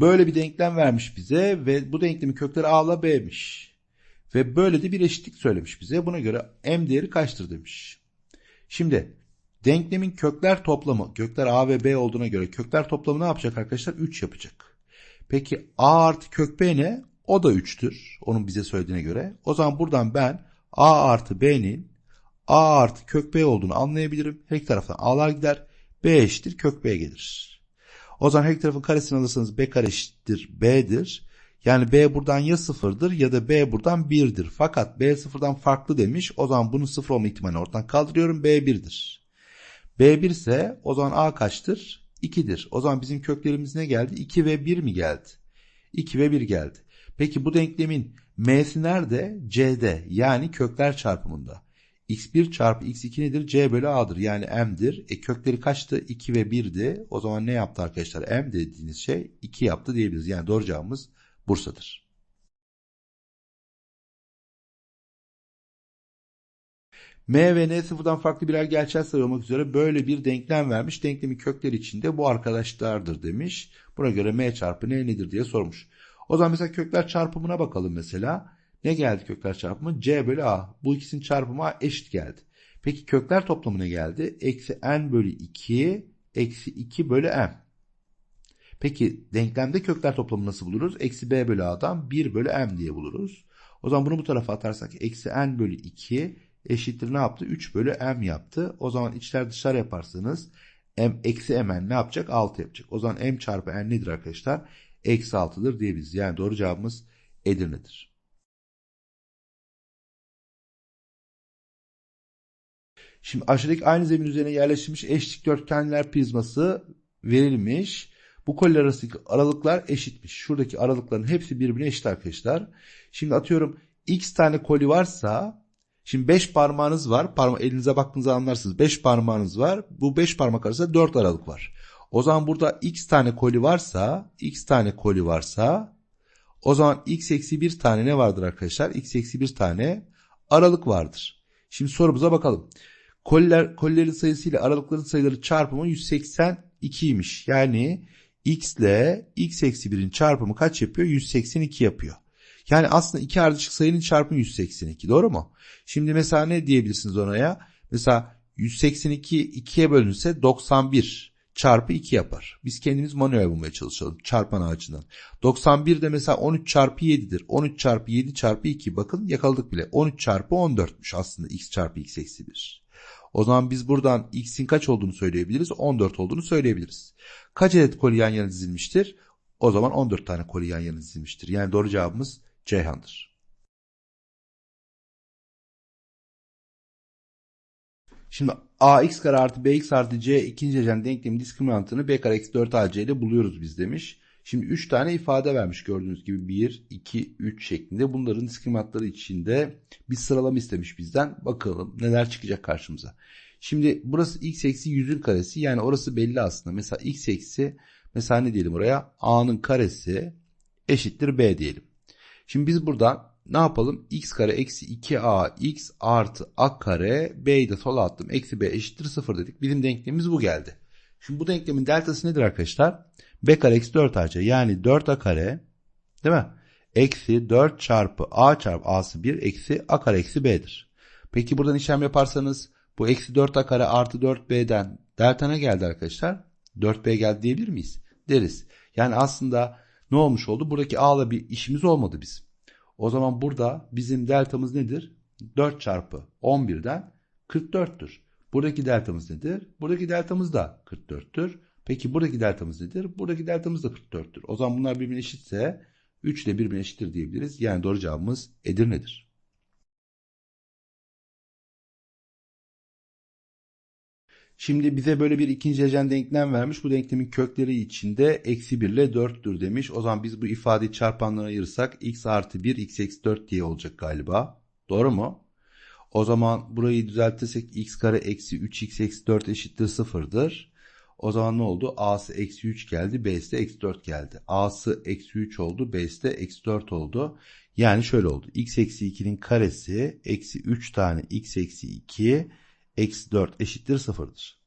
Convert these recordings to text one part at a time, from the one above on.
böyle bir denklem vermiş bize ve bu denklemin kökleri a ile b'miş. Ve böyle de bir eşitlik söylemiş bize. Buna göre m değeri kaçtır demiş. Şimdi denklemin kökler toplamı, kökler a ve b olduğuna göre kökler toplamı ne yapacak arkadaşlar? 3 yapacak. Peki a artı kök b ne? O da 3'tür. Onun bize söylediğine göre. O zaman buradan ben a artı b'nin a artı kök b olduğunu anlayabilirim. Her iki taraftan a'lar gider. b eşittir kök b gelir. O zaman her iki tarafın karesini alırsanız b kare eşittir b'dir. Yani b buradan ya sıfırdır ya da b buradan birdir. Fakat b sıfırdan farklı demiş. O zaman bunun sıfır olma ihtimalini ortadan kaldırıyorum. b birdir. b 1 ise o zaman a kaçtır? 2'dir. O zaman bizim köklerimiz ne geldi? 2 ve 1 mi geldi? 2 ve 1 geldi. Peki bu denklemin m'si nerede? c'de yani kökler çarpımında. X1 çarpı x2 nedir? c bölü a'dır yani m'dir. E kökleri kaçtı? 2 ve 1'di. O zaman ne yaptı arkadaşlar? m dediğiniz şey 2 yaptı diyebiliriz. Yani doğru cevabımız Bursa'dır. M ve N sıfırdan farklı birer gerçel sayı olmak üzere böyle bir denklem vermiş. Denklemin kökleri içinde bu arkadaşlardır demiş. Buna göre M çarpı N nedir diye sormuş. O zaman mesela kökler çarpımına bakalım mesela. Ne geldi kökler çarpımı? C bölü A. Bu ikisinin çarpımı A eşit geldi. Peki kökler toplamı ne geldi? Eksi N bölü 2 eksi 2 bölü M. Peki denklemde kökler toplamı nasıl buluruz? Eksi b bölü a'dan 1 bölü m diye buluruz. O zaman bunu bu tarafa atarsak eksi n bölü 2 eşittir ne yaptı? 3 bölü m yaptı. O zaman içler dışarı yaparsanız m eksi mn ne yapacak? 6 yapacak. O zaman m çarpı n nedir arkadaşlar? Eksi 6'dır diyebiliriz. Yani doğru cevabımız Edirne'dir. Şimdi aşağıdaki aynı zemin üzerine yerleştirilmiş eş dikdörtgenler prizması verilmiş. Bu koliler arasındaki aralıklar eşitmiş. Şuradaki aralıkların hepsi birbirine eşit arkadaşlar. Şimdi atıyorum x tane koli varsa şimdi 5 parmağınız var. Parma, elinize baktığınızda anlarsınız. 5 parmağınız var. Bu 5 parmak arasında 4 aralık var. O zaman burada x tane koli varsa x tane koli varsa o zaman x eksi 1 tane ne vardır arkadaşlar? x eksi 1 tane aralık vardır. Şimdi sorumuza bakalım. Koliler, kolilerin sayısıyla aralıkların sayıları çarpımı 182'ymiş. Yani x ile x eksi 1'in çarpımı kaç yapıyor? 182 yapıyor. Yani aslında iki ardışık sayının çarpımı 182 doğru mu? Şimdi mesela ne diyebilirsiniz oraya? Mesela 182 2'ye bölünse 91 çarpı 2 yapar. Biz kendimiz manuel bulmaya çalışalım çarpan ağacından. 91 de mesela 13 çarpı 7'dir. 13 çarpı 7 çarpı 2 bakın yakaladık bile. 13 çarpı 14'müş aslında x çarpı x eksi 1. O zaman biz buradan x'in kaç olduğunu söyleyebiliriz? 14 olduğunu söyleyebiliriz. Kaç adet koli yan yana dizilmiştir? O zaman 14 tane koli yan yana dizilmiştir. Yani doğru cevabımız Ceyhan'dır. Şimdi ax kare artı bx artı c ikinci derecen denklemin diskriminantını b kare eksi 4 ac ile buluyoruz biz demiş. Şimdi 3 tane ifade vermiş gördüğünüz gibi 1, 2, 3 şeklinde. Bunların diskriminantları içinde bir sıralama istemiş bizden. Bakalım neler çıkacak karşımıza. Şimdi burası x eksi 100'ün karesi yani orası belli aslında. Mesela x eksi mesela ne diyelim oraya a'nın karesi eşittir b diyelim. Şimdi biz buradan ne yapalım? x kare eksi 2a x artı a kare b'yi de sola attım. Eksi b eşittir 0 dedik. Bizim denklemimiz bu geldi. Şimdi bu denklemin deltası nedir arkadaşlar? B kare eksi 4 ac yani 4a kare değil mi? Eksi 4 çarpı a çarpı a'sı 1 eksi a kare eksi b'dir. Peki buradan işlem yaparsanız bu eksi 4a kare artı 4b'den delta ne geldi arkadaşlar? 4b geldi diyebilir miyiz? Deriz. Yani aslında ne olmuş oldu? Buradaki a'la bir işimiz olmadı bizim. O zaman burada bizim deltamız nedir? 4 çarpı 11'den 44'tür. Buradaki deltamız nedir? Buradaki deltamız da 44'tür. Peki buradaki deltamız nedir? Buradaki deltamız da 44'tür. O zaman bunlar birbirine eşitse 3 ile birbirine eşittir diyebiliriz. Yani doğru cevabımız Edirne'dir. Şimdi bize böyle bir ikinci derecen denklem vermiş. Bu denklemin kökleri içinde eksi 1 ile 4'tür demiş. O zaman biz bu ifadeyi çarpanlara ayırırsak x artı 1 x eksi 4 diye olacak galiba. Doğru mu? O zaman burayı düzeltirsek x kare eksi 3x eksi 4 eşittir 0'dır. O zaman ne oldu? A'sı eksi 3 geldi. B'si de eksi 4 geldi. A'sı eksi 3 oldu. B'si de eksi 4 oldu. Yani şöyle oldu. x eksi 2'nin karesi eksi 3 tane x eksi 2 eksi 4 eşittir 0'dır.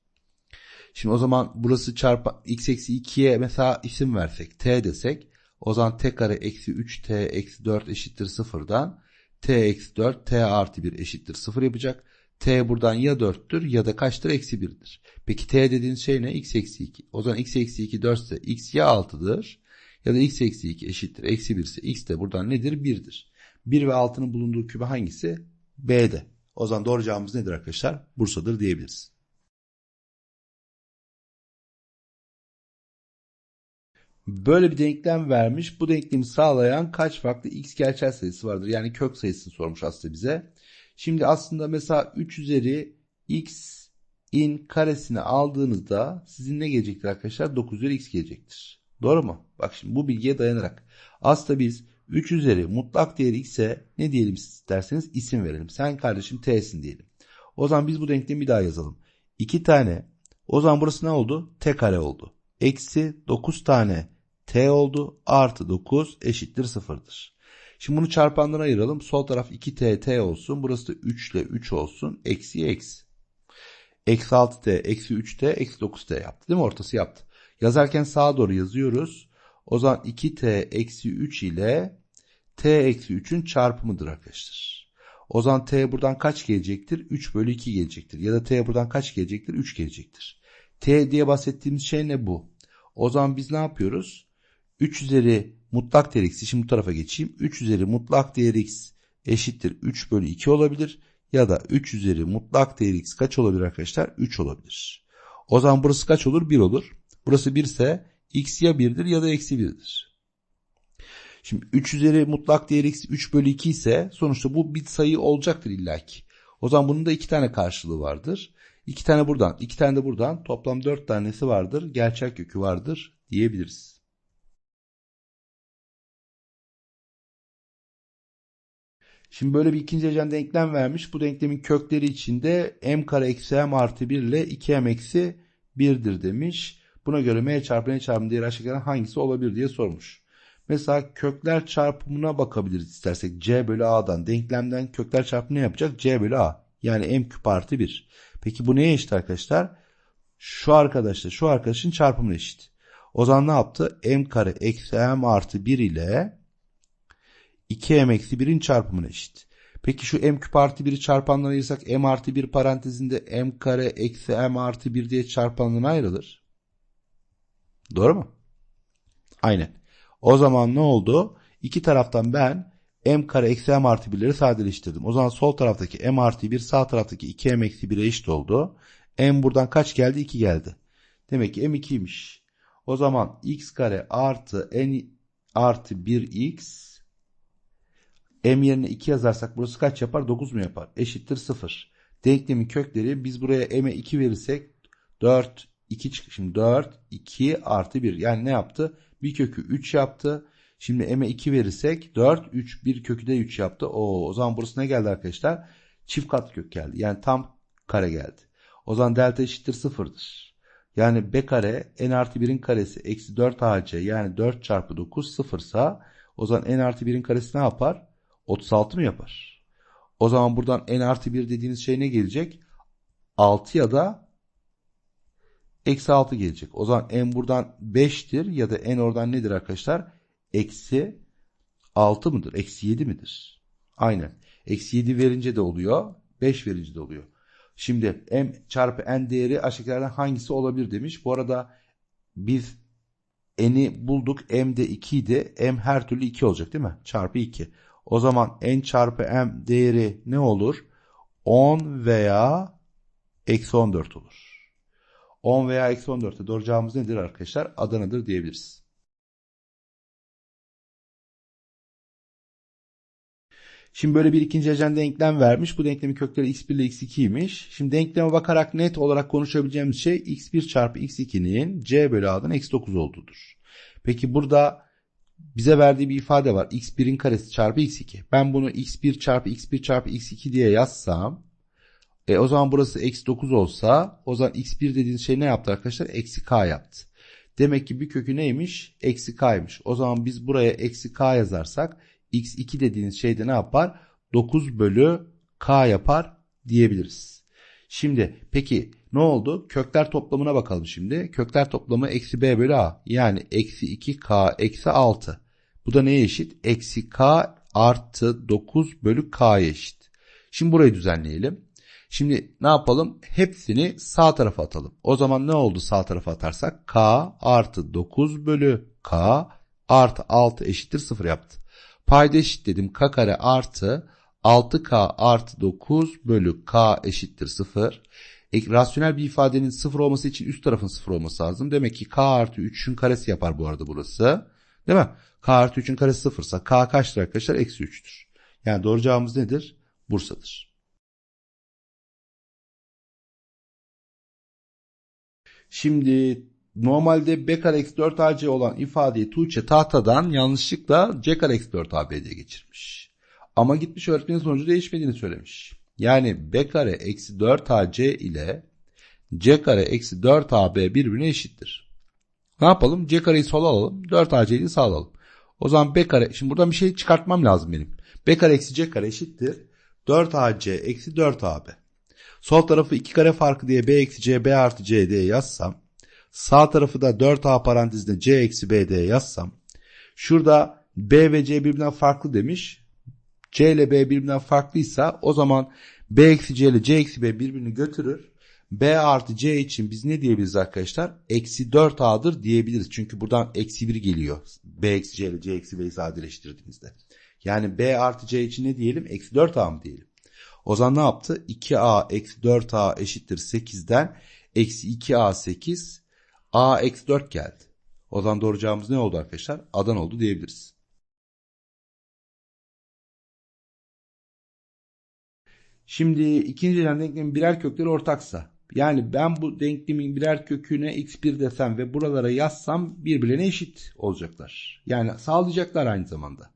Şimdi o zaman burası çarpı x eksi 2'ye mesela isim versek t desek o zaman t kare eksi 3t eksi 4 eşittir sıfırdan t eksi 4 t artı 1 eşittir 0 yapacak. T buradan ya 4'tür ya da kaçtır? Eksi 1'dir. Peki t dediğiniz şey ne? x eksi 2. O zaman x eksi 2 4 ise x ya 6'dır ya da x eksi 2 eşittir. Eksi 1 ise x de buradan nedir? 1'dir. 1 ve 6'nın bulunduğu küme hangisi? B'de. O zaman doğru cevabımız nedir arkadaşlar? Bursa'dır diyebiliriz. Böyle bir denklem vermiş. Bu denklemi sağlayan kaç farklı x gerçel sayısı vardır? Yani kök sayısını sormuş aslında bize. Şimdi aslında mesela 3 üzeri x in karesini aldığınızda sizin ne gelecektir arkadaşlar? 9 üzeri x gelecektir. Doğru mu? Bak şimdi bu bilgiye dayanarak. Aslında biz 3 üzeri mutlak değeri x'e ne diyelim isterseniz isim verelim. Sen kardeşim t'sin diyelim. O zaman biz bu denklemi bir daha yazalım. 2 tane. O zaman burası ne oldu? t kare oldu. Eksi 9 tane t oldu. Artı 9 eşittir 0'dır. Şimdi bunu çarpandan ayıralım. Sol taraf 2t t olsun. Burası da 3 ile 3 olsun. Eksi eksi. Eksi 6t, eksi 3t, eksi 9t yaptı. Değil mi? Ortası yaptı. Yazarken sağa doğru yazıyoruz. O zaman 2t eksi 3 ile t eksi 3'ün çarpımıdır arkadaşlar. O zaman t buradan kaç gelecektir? 3 bölü 2 gelecektir. Ya da t buradan kaç gelecektir? 3 gelecektir. t diye bahsettiğimiz şey ne bu? O zaman biz ne yapıyoruz? 3 üzeri mutlak değer x'i şimdi bu tarafa geçeyim. 3 üzeri mutlak değer x eşittir 3 bölü 2 olabilir. Ya da 3 üzeri mutlak değer x kaç olabilir arkadaşlar? 3 olabilir. O zaman burası kaç olur? 1 olur. Burası 1 ise x ya 1'dir ya da eksi 1'dir. Şimdi 3 üzeri mutlak değer x 3 bölü 2 ise sonuçta bu bir sayı olacaktır illaki. O zaman bunun da 2 tane karşılığı vardır. 2 tane buradan, 2 tane de buradan toplam 4 tanesi vardır. Gerçek kökü vardır diyebiliriz. Şimdi böyle bir ikinci derecen denklem vermiş. Bu denklemin kökleri içinde m kare eksi m artı 1 ile 2m eksi 1'dir demiş. Buna göre m çarpı n çarpı diğer aşağıdakilerden hangisi olabilir diye sormuş. Mesela kökler çarpımına bakabiliriz istersek. c bölü a'dan denklemden kökler çarpımı ne yapacak? c bölü a. Yani m küp artı 1. Peki bu neye eşit arkadaşlar? Şu arkadaşla şu arkadaşın çarpımına eşit. O zaman ne yaptı? m kare eksi m artı 1 ile 2m eksi 1'in çarpımına eşit. Peki şu m küp artı 1'i çarpanlarına ayırsak m artı 1 parantezinde m kare eksi m artı 1 diye çarpanlarına ayrılır. Doğru mu? Aynen. O zaman ne oldu? İki taraftan ben m kare eksi m artı 1'leri sadeleştirdim. O zaman sol taraftaki m artı 1 sağ taraftaki 2m eksi 1'e eşit oldu. m buradan kaç geldi? 2 geldi. Demek ki m 2'ymiş. O zaman x kare artı n artı 1x m yerine 2 yazarsak burası kaç yapar? 9 mu yapar? Eşittir 0. Denklemin kökleri biz buraya m'e 2 verirsek 4, 2 çık şimdi 4, 2 artı 1. Yani ne yaptı? Bir kökü 3 yaptı. Şimdi m'e 2 verirsek 4, 3, bir kökü de 3 yaptı. Oo, o zaman burası ne geldi arkadaşlar? Çift kat kök geldi. Yani tam kare geldi. O zaman delta eşittir 0'dır. Yani b kare n artı 1'in karesi eksi 4 ac yani 4 çarpı 9 sıfırsa o zaman n artı 1'in karesi ne yapar? 36 mı yapar? O zaman buradan n artı 1 dediğiniz şey ne gelecek? 6 ya da eksi 6 gelecek. O zaman n buradan 5'tir ya da n oradan nedir arkadaşlar? Eksi 6 mıdır? Eksi 7 midir? Aynen. Eksi 7 verince de oluyor. 5 verince de oluyor. Şimdi m çarpı n değeri aşağıdakilerden hangisi olabilir demiş. Bu arada biz n'i bulduk. m de 2 idi. m her türlü 2 olacak değil mi? Çarpı 2. O zaman n çarpı m değeri ne olur? 10 veya eksi 14 olur. 10 veya eksi 14'te doğru cevabımız nedir arkadaşlar? Adana'dır diyebiliriz. Şimdi böyle bir ikinci derecen denklem vermiş. Bu denklemin kökleri x1 ile x2'ymiş. Şimdi denkleme bakarak net olarak konuşabileceğimiz şey x1 çarpı x2'nin c bölü a'dan eksi 9 olduğudur. Peki burada bize verdiği bir ifade var. x1'in karesi çarpı x2. Ben bunu x1 çarpı x1 çarpı x2 diye yazsam e, o zaman burası eksi 9 olsa o zaman x1 dediğiniz şey ne yaptı arkadaşlar? Eksi k yaptı. Demek ki bir kökü neymiş? Eksi k'ymış. O zaman biz buraya eksi k yazarsak x2 dediğiniz şey de ne yapar? 9 bölü k yapar diyebiliriz. Şimdi peki ne oldu? Kökler toplamına bakalım şimdi. Kökler toplamı eksi b bölü a. Yani eksi 2k eksi 6. Bu da neye eşit? Eksi k artı 9 bölü k'ya eşit. Şimdi burayı düzenleyelim. Şimdi ne yapalım? Hepsini sağ tarafa atalım. O zaman ne oldu sağ tarafa atarsak? K artı 9 bölü K artı 6 eşittir 0 yaptı. Payda eşit dedim. K kare artı 6K artı 9 bölü K eşittir 0. Rasyonel bir ifadenin 0 olması için üst tarafın 0 olması lazım. Demek ki K artı 3'ün karesi yapar bu arada burası. Değil mi? K artı 3'ün karesi 0 ise K kaçtır arkadaşlar? Eksi 3'tür. Yani doğru cevabımız nedir? Bursa'dır. Şimdi normalde b kare eksi 4 ac olan ifadeyi Tuğçe tahtadan yanlışlıkla c kare eksi 4 ab diye geçirmiş. Ama gitmiş öğretmenin sonucu değişmediğini söylemiş. Yani b kare eksi 4 ac ile c kare eksi 4 ab birbirine eşittir. Ne yapalım? c kareyi sola alalım. 4 ac'yi sağ alalım. O zaman b kare, şimdi buradan bir şey çıkartmam lazım benim. b kare eksi c kare eşittir. 4 ac eksi 4 ab. Sol tarafı 2 kare farkı diye b eksi c b artı c diye yazsam. Sağ tarafı da 4a parantezinde c eksi b diye yazsam. Şurada b ve c birbirinden farklı demiş. C ile b birbirinden farklıysa o zaman b eksi c ile c eksi b birbirini götürür. b artı c için biz ne diyebiliriz arkadaşlar? Eksi 4a'dır diyebiliriz. Çünkü buradan eksi 1 geliyor. b eksi c ile c eksi b'yi sadeleştirdiğimizde. Yani b artı c için ne diyelim? Eksi 4a mı diyelim? O zaman ne yaptı? 2a eksi 4a eşittir 8'den eksi 2a 8 a eksi 4 geldi. O zaman doğru cevabımız ne oldu arkadaşlar? Adan oldu diyebiliriz. Şimdi ikinci denklemin birer kökleri ortaksa yani ben bu denklemin birer köküne x1 desem ve buralara yazsam birbirine eşit olacaklar. Yani sağlayacaklar aynı zamanda.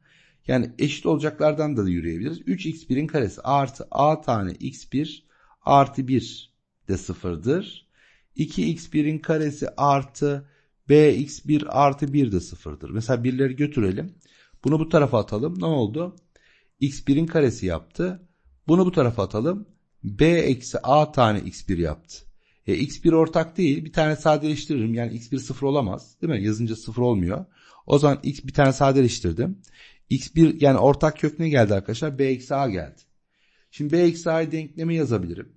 Yani eşit olacaklardan da yürüyebiliriz. 3x1'in karesi artı a tane x1 artı 1 de sıfırdır. 2x1'in karesi artı bx1 artı 1 de sıfırdır. Mesela birleri götürelim. Bunu bu tarafa atalım. Ne oldu? x1'in karesi yaptı. Bunu bu tarafa atalım. b eksi a tane x1 yaptı. E, x1 ortak değil. Bir tane sadeleştiririm. Yani x1 sıfır olamaz. Değil mi? Yazınca sıfır olmuyor. O zaman x bir tane sadeleştirdim. x1 yani ortak kök ne geldi arkadaşlar? b eksi a geldi. Şimdi b eksi a'yı denkleme yazabilirim.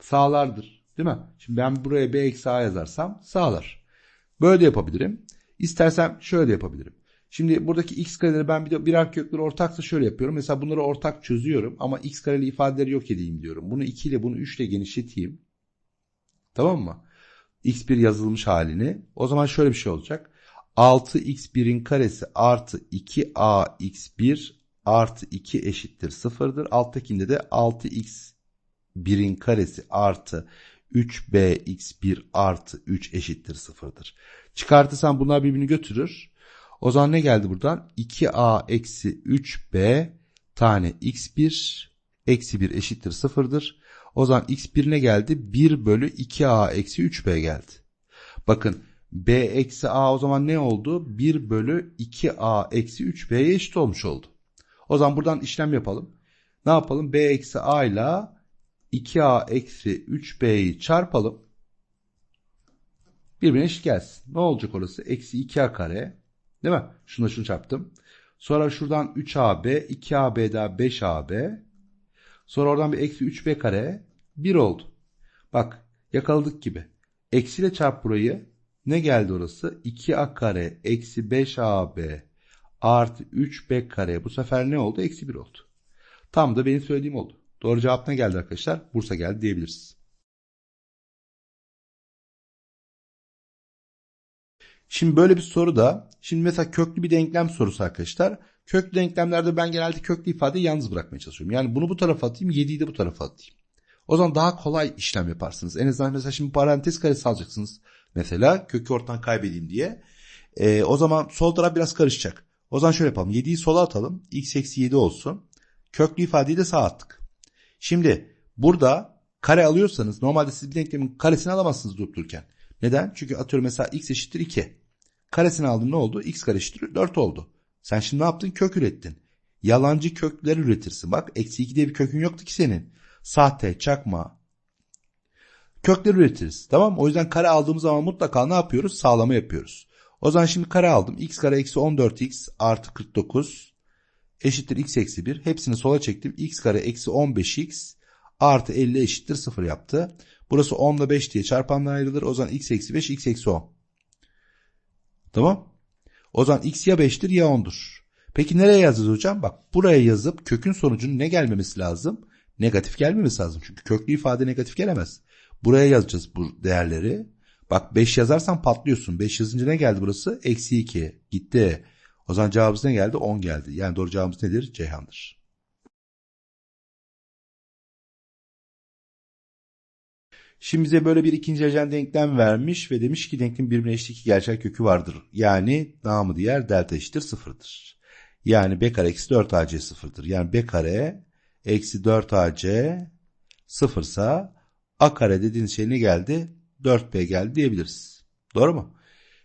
Sağlardır. Değil mi? Şimdi ben buraya b eksi a yazarsam sağlar. Böyle de yapabilirim. İstersem şöyle de yapabilirim. Şimdi buradaki x kareleri ben bir de birer kökleri ortaksa şöyle yapıyorum. Mesela bunları ortak çözüyorum ama x kareli ifadeleri yok edeyim diyorum. Bunu 2 ile bunu 3 ile genişleteyim. Tamam mı? x1 yazılmış halini. O zaman şöyle bir şey olacak. 6x1'in karesi artı 2ax1 artı 2 eşittir 0'dır. Alttakinde de 6x1'in karesi artı 3bx1 artı 3 eşittir 0'dır. Çıkartırsam bunlar birbirini götürür. O zaman ne geldi buradan? 2a eksi 3b tane x1 eksi 1 eşittir 0'dır. O zaman x1 ne geldi? 1 bölü 2a eksi 3b geldi. Bakın b eksi a o zaman ne oldu? 1 bölü 2a eksi 3b'ye eşit olmuş oldu. O zaman buradan işlem yapalım. Ne yapalım? b eksi a ile 2a eksi 3b'yi çarpalım. Birbirine eşit gelsin. Ne olacak orası? Eksi 2a kare. Değil mi? Şuna şunu çarptım. Sonra şuradan 3ab, 2ab daha 5ab. Sonra oradan bir eksi 3b kare. 1 oldu. Bak yakaladık gibi. Eksiyle çarp burayı. Ne geldi orası? 2a kare eksi 5ab artı 3b kare. Bu sefer ne oldu? Eksi 1 oldu. Tam da benim söylediğim oldu. Doğru cevap ne geldi arkadaşlar? Bursa geldi diyebiliriz. Şimdi böyle bir soru da, şimdi mesela köklü bir denklem sorusu arkadaşlar. Köklü denklemlerde ben genelde köklü ifadeyi yalnız bırakmaya çalışıyorum. Yani bunu bu tarafa atayım, 7'yi de bu tarafa atayım. O zaman daha kolay işlem yaparsınız. En azından mesela şimdi parantez karesi alacaksınız. Mesela kökü ortadan kaybedeyim diye. Ee, o zaman sol taraf biraz karışacak. O zaman şöyle yapalım. 7'yi sola atalım. x eksi 7 olsun. Köklü ifadeyi de sağa attık. Şimdi burada kare alıyorsanız normalde siz bir denklemin karesini alamazsınız durup dururken. Neden? Çünkü atıyorum mesela x eşittir 2. Karesini aldın ne oldu? x kare eşittir 4 oldu. Sen şimdi ne yaptın? Kök ürettin. Yalancı kökler üretirsin. Bak eksi 2 diye bir kökün yoktu ki senin. Sahte, çakma. kökleri üretiriz. Tamam? O yüzden kare aldığımız zaman mutlaka ne yapıyoruz? Sağlama yapıyoruz. O zaman şimdi kare aldım. x kare eksi 14x artı 49 eşittir x eksi 1. Hepsini sola çektim. x kare eksi 15x artı 50 eşittir 0 yaptı. Burası 10 ile 5 diye çarpandan ayrılır. O zaman x eksi 5 x eksi 10. Tamam. O zaman x ya 5'tir ya 10'dur. Peki nereye yazacağız hocam? Bak buraya yazıp kökün sonucunun ne gelmemesi lazım? Negatif gelmemesi lazım. Çünkü köklü ifade negatif gelemez. Buraya yazacağız bu değerleri. Bak 5 yazarsan patlıyorsun. 5 yazınca ne geldi burası? Eksi 2. Gitti. O zaman cevabımız ne geldi? 10 geldi. Yani doğru cevabımız nedir? Ceyhan'dır. Şimdi bize böyle bir ikinci derecen denklem vermiş ve demiş ki denklemin birbirine eşit iki gerçel kökü vardır. Yani namı diğer delta eşittir sıfırdır. Yani b kare eksi 4ac sıfırdır. Yani b kare eksi 4ac sıfırsa a kare dediğiniz şey ne geldi? 4b geldi diyebiliriz. Doğru mu?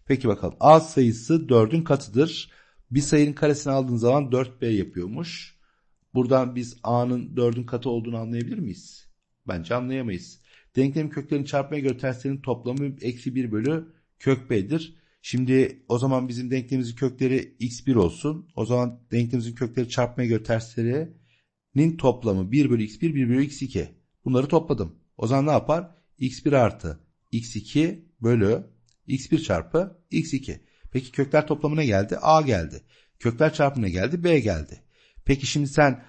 Peki bakalım. A sayısı 4'ün katıdır. Bir sayının karesini aldığın zaman 4b yapıyormuş. Buradan biz a'nın 4'ün katı olduğunu anlayabilir miyiz? Bence anlayamayız. Denklemin köklerini çarpmaya göre terslerinin toplamı eksi 1 bölü kök b'dir. Şimdi o zaman bizim denklemimizin kökleri x1 olsun. O zaman denklemimizin kökleri çarpmaya göre terslerinin toplamı 1 bölü x1 1 bölü x2. Bunları topladım. O zaman ne yapar? x1 artı x2 bölü x1 çarpı x2. Peki kökler toplamına geldi? A geldi. Kökler çarpımına geldi? B geldi. Peki şimdi sen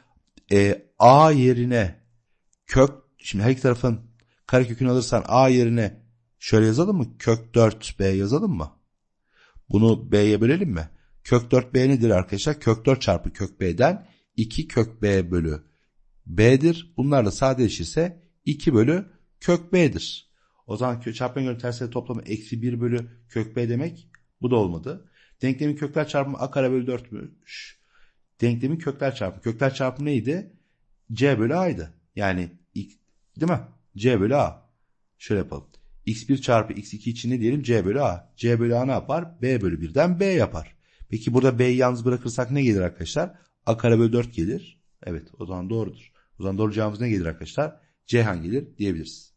e, A yerine kök, şimdi her iki tarafın karekökünü alırsan A yerine şöyle yazalım mı? Kök 4B yazalım mı? Bunu B'ye bölelim mi? Kök 4B nedir arkadaşlar? Kök 4 çarpı kök B'den 2 kök B bölü B'dir. Bunlarla sadeleşirse 2 bölü kök B'dir. O zaman çarpma göre tersleri toplamı eksi 1 bölü kök B demek. Bu da olmadı. Denklemin kökler çarpımı A kare bölü 4'müş. Denklemin kökler çarpımı. Kökler çarpımı neydi? C bölü A'ydı. Yani değil mi? C bölü A. Şöyle yapalım. X1 çarpı X2 için ne diyelim? C bölü A. C bölü A ne yapar? B bölü 1'den B yapar. Peki burada B'yi yalnız bırakırsak ne gelir arkadaşlar? A kare bölü 4 gelir. Evet o zaman doğrudur. O zaman doğru cevabımız ne gelir arkadaşlar? Ceyhan gelir diyebiliriz.